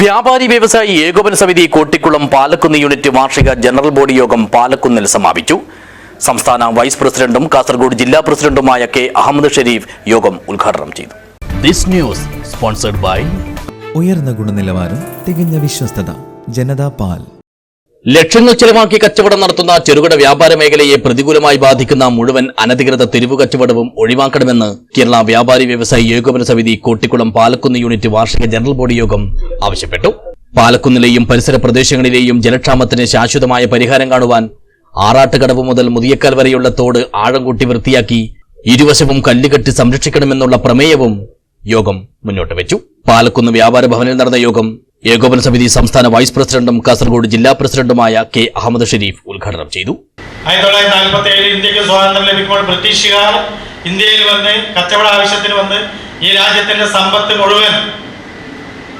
വ്യാപാരി വ്യവസായി ഏകോപന സമിതി കോട്ടിക്കുളം പാലക്കുന്ന് യൂണിറ്റ് വാർഷിക ജനറൽ ബോഡി യോഗം പാലക്കുന്നിൽ സമാപിച്ചു. സംസ്ഥാന വൈസ് പ്രസിഡന്റും കാസർഗോഡ് ജില്ലാ പ്രസിഡന്റുമായ കെ അഹമ്മദ് ഷെരീഫ് യോഗം ഉദ്ഘാടനം ചെയ്തു. ദിസ് ന്യൂസ് സ്പോൺസർഡ് ബൈ ഉയർന്ന ഗുണനിലവാരം തികഞ്ഞ വിശ്വസ്തത ജനതാ പാൽ. ലക്ഷങ്ങൾ ചെലവാക്കി കച്ചവടം നടത്തുന്ന ചെറുകിട വ്യാപാര മേഖലയെ പ്രതികൂലമായി ബാധിക്കുന്ന മുഴുവൻ അനധികൃത തെരുവു കച്ചവടവും ഒഴിവാക്കണമെന്ന് കേരള വ്യാപാരി വ്യവസായി ഏകോപന സമിതി കോട്ടിക്കുളം പാലക്കുന്ന് യൂണിറ്റ് വാർഷിക ജനറൽ ബോഡി യോഗം ആവശ്യപ്പെട്ടു. പാലക്കുന്നിലെയും പരിസര പ്രദേശങ്ങളിലെയും ജലക്ഷാമത്തിന് ശാശ്വതമായ പരിഹാരം കാണുവാൻ ആറാട്ടുകടവ് മുതൽ മുതിയക്കാൽ വരെയുള്ള തോട് ആഴം കൂട്ടി വൃത്തിയാക്കി ഇരുവശവും കല്ലുകെട്ടി സംരക്ഷിക്കണമെന്നുള്ള പ്രമേയവും യോഗം മുന്നോട്ട് വെച്ചു. പാലക്കുന്ന് വ്യാപാര ഭവനിൽ നടന്ന യോഗം ഏകോപന സമിതി സംസ്ഥാന വൈസ് പ്രസിഡന്റും കാസർഗോഡ് ജില്ലാ പ്രസിഡന്റുമായ കെ അഹമ്മദ് ഷെരീഫ് ഉദ്ഘാടനം ചെയ്തു. ആയിരത്തി തൊള്ളായിരത്തി നാൽപ്പത്തി ഏഴിൽ ഇന്ത്യയ്ക്ക് സ്വാതന്ത്ര്യം ലഭിക്കുമ്പോൾ ബ്രിട്ടീഷുകാർ ഇന്ത്യയിൽ വന്ന് കച്ചവട ആവശ്യത്തിന് വന്ന് ഈ രാജ്യത്തിന്റെ സമ്പത്ത് മുഴുവൻ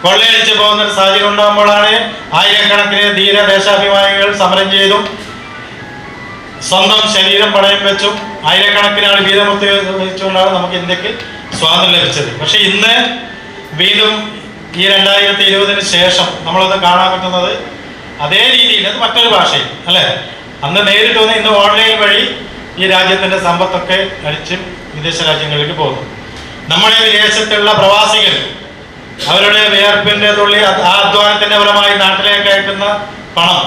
കൊള്ളയടിച്ചു പോകുന്ന ഒരു സാഹചര്യം ഉണ്ടാകുമ്പോഴാണ് ആയിരക്കണക്കിന് ധീര ദേശാഭിമാനികൾ സമരം ചെയ്തു. സ്വന്തം ശരീരം പണയം വെച്ചും ആയിരക്കണക്കിന് ആൾ വീരമൃത്യു വഹിച്ചുകൊണ്ടാണ് നമുക്ക് ഇന്ത്യയ്ക്ക് സ്വാതന്ത്ര്യം ലഭിച്ചത്. പക്ഷെ ഇന്ന് വീണ്ടും ഈ രണ്ടായിരത്തി ഇരുപതിന് ശേഷം നമ്മളത് കാണാൻ പറ്റുന്നത് അതേ രീതിയിൽ അത് മറ്റൊരു ഭാഷയിൽ അല്ലേ? അന്ന് നേരിട്ട് വന്ന് ഇന്ന് ഓൺലൈൻ വഴി ഈ രാജ്യത്തിന്റെ സമ്പത്തൊക്കെ അടിച്ച് വിദേശ രാജ്യങ്ങളിലേക്ക് പോകുന്നു. നമ്മുടെ വിദേശത്തുള്ള പ്രവാസികൾ അവരുടെ വിയർപ്പിന്റെ തുള്ളി ആ അധ്വാനത്തിന്റെ ഫലമായി നാട്ടിലേക്ക് അയക്കുന്ന പണം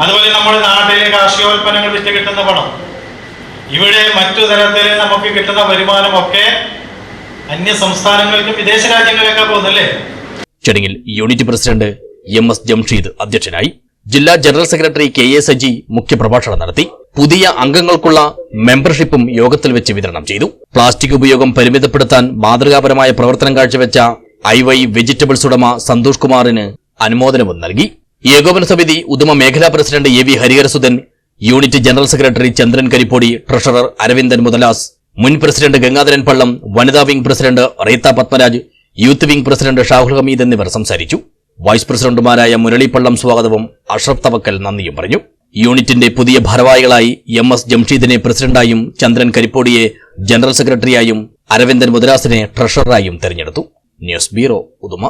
അതുപോലെ നമ്മുടെ നാട്ടിലെ കാർഷികോൽപ്പന്നങ്ങൾ വിറ്റ് കിട്ടുന്ന പണം ഇവിടെ മറ്റു തരത്തിൽ നമുക്ക് കിട്ടുന്ന വരുമാനമൊക്കെ അന്യ സംസ്ഥാനങ്ങൾക്കും വിദേശ രാജ്യങ്ങളിലൊക്കെ പോകുന്നല്ലേ ചടങ്ങിൽ unit president M S Jamsheed അധ്യക്ഷനായി ജില്ലാ general secretary K A Saji മുഖ്യപ്രഭാഷണം നടത്തി. പുതിയ അംഗങ്ങൾക്കുള്ള മെമ്പർഷിപ്പും യോഗത്തിൽ വെച്ച് വിതരണം ചെയ്തു. പ്ലാസ്റ്റിക് ഉപയോഗം പരിമിതപ്പെടുത്താൻ മാതൃകാപരമായ പ്രവർത്തനം കാഴ്ചവെച്ച ഐ വൈ വെജിറ്റബിൾസ് ഉടമ സന്തോഷ് കുമാറിന് അനുമോദനവും നൽകി. ഏകോപന സമിതി ഉദമ മേഖലാ president A V Hariharasudhan unit general secretary Chandran Karippodi treasurer Aravindan Muthalas മുൻ പ്രസിഡന്റ് ഗംഗാധരൻ പള്ളം വനിതാ wing president Reetha Padmaraj youth wing president Shahul Hameed എന്നിവർ സംസാരിച്ചു. വൈസ് പ്രസിഡന്റുമാരായ മുരളിപ്പള്ളം സ്വാഗതവും അഷ്റഫ് തവക്കൽ നന്ദിയും പറഞ്ഞു. യൂണിറ്റിന്റെ പുതിയ ഭാരവാഹികളായി എം എസ് ജംഷീദിനെ പ്രസിഡന്റായും ചന്ദ്രൻ കരിപ്പോടിയെ ജനറൽ സെക്രട്ടറിയായും അരവിന്ദൻ മുദ്രാസിനെ ട്രഷററായും തെരഞ്ഞെടുത്തു. News bureau Uduma.